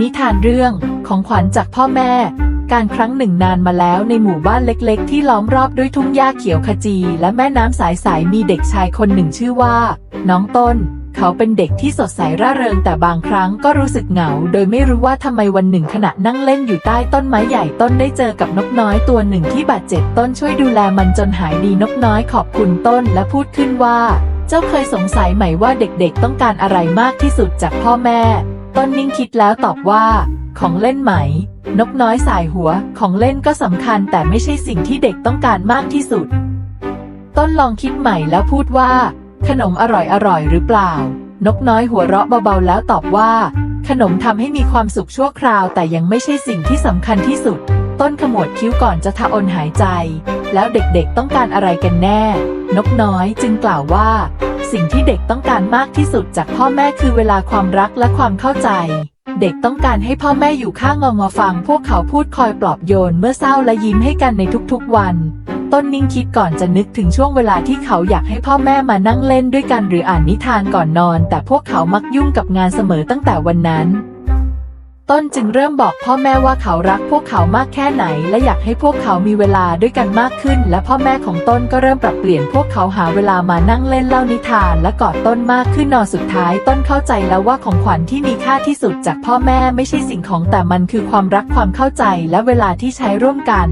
นิทานเรื่องของขวัญจากพ่อแม่ การครั้งหนึ่งนานมาแล้วในหมู่บ้านเล็กๆ ที่ล้อมรอบด้วยทุ่งหญ้าเขียวขจี และแม่น้ำสายๆมีเด็กชายคนหนึ่งชื่อว่า น้องต้น เขาเป็นเด็กที่สดใสร่าเริงแต่บางครั้งก็รู้สึกเหงา โดยไม่รู้ว่าทำไมวันหนึ่งขณะนั่งเล่นอยู่ใต้ต้นไม้ใหญ่ต้นได้เจอกับนกน้อยตัวหนึ่งที่บาดเจ็บต้นช่วยดูแลมันจนหายดีนกน้อยขอบคุณต้นและพูดขึ้นว่า เจ้าเคยสงสัยไหมว่าเด็กๆ ต้องการอะไรมากที่สุดจากพ่อแม่ ต้นนิ่งคิดแล้วตอบว่า ของเล่นไหม นกน้อยสายหัว ของเล่นก็สำคัญแต่ไม่ใช่สิ่งที่เด็กต้องการมากที่สุด ต้นลองคิดใหม่แล้วพูดว่า ขนมอร่อยอร่อยหรือเปล่า นกน้อยหัวเราะเบาๆแล้วตอบว่า ขนมทำให้มีความสุขชั่วคราว แต่ยังไม่ใช่สิ่งที่สำคัญที่สุด ต้นขมวดคิ้วก่อนจะทะอนหายใจ แล้วเด็กๆต้องการอะไรกันแน่ นกน้อยจึงกล่าวว่า สิ่งที่เด็กต้องการมากที่สุดจากพ่อแม่คือเวลาความรักและความเข้าใจ เด็กต้องการให้พ่อแม่อยู่ข้างงองอฟัง พวกเขาพูดคอยปลอบโยนเมื่อเศร้าและยิ้มให้กันในทุกๆวัน ต้นนิ่งคิดก่อนจะนึกถึงช่วงเวลาที่เขาอยากให้พ่อแม่มานั่งเล่นด้วยกันหรืออ่านนิทานก่อนนอน แต่พวกเขามักยุ่งกับงานเสมอตั้งแต่วันนั้น ต้นจึงเริ่มบอกพ่อแม่ว่าเขารักพวกเขามากแค่ไหน และอยากให้พวกเขามีเวลาด้วยกันมากขึ้น และพ่อแม่ของต้นก็เริ่มปรับเปลี่ยนพวกเขาหาเวลามานั่งเล่นเล่านิทาน และกอดต้นมากขึ้นนอนสุดท้าย ต้นเข้าใจแล้วว่าของขวัญที่มีค่าที่สุดจากพ่อแม่ไม่ใช่สิ่งของแต่มันคือความรักความเข้าใจและเวลาที่ใช้ร่วมกัน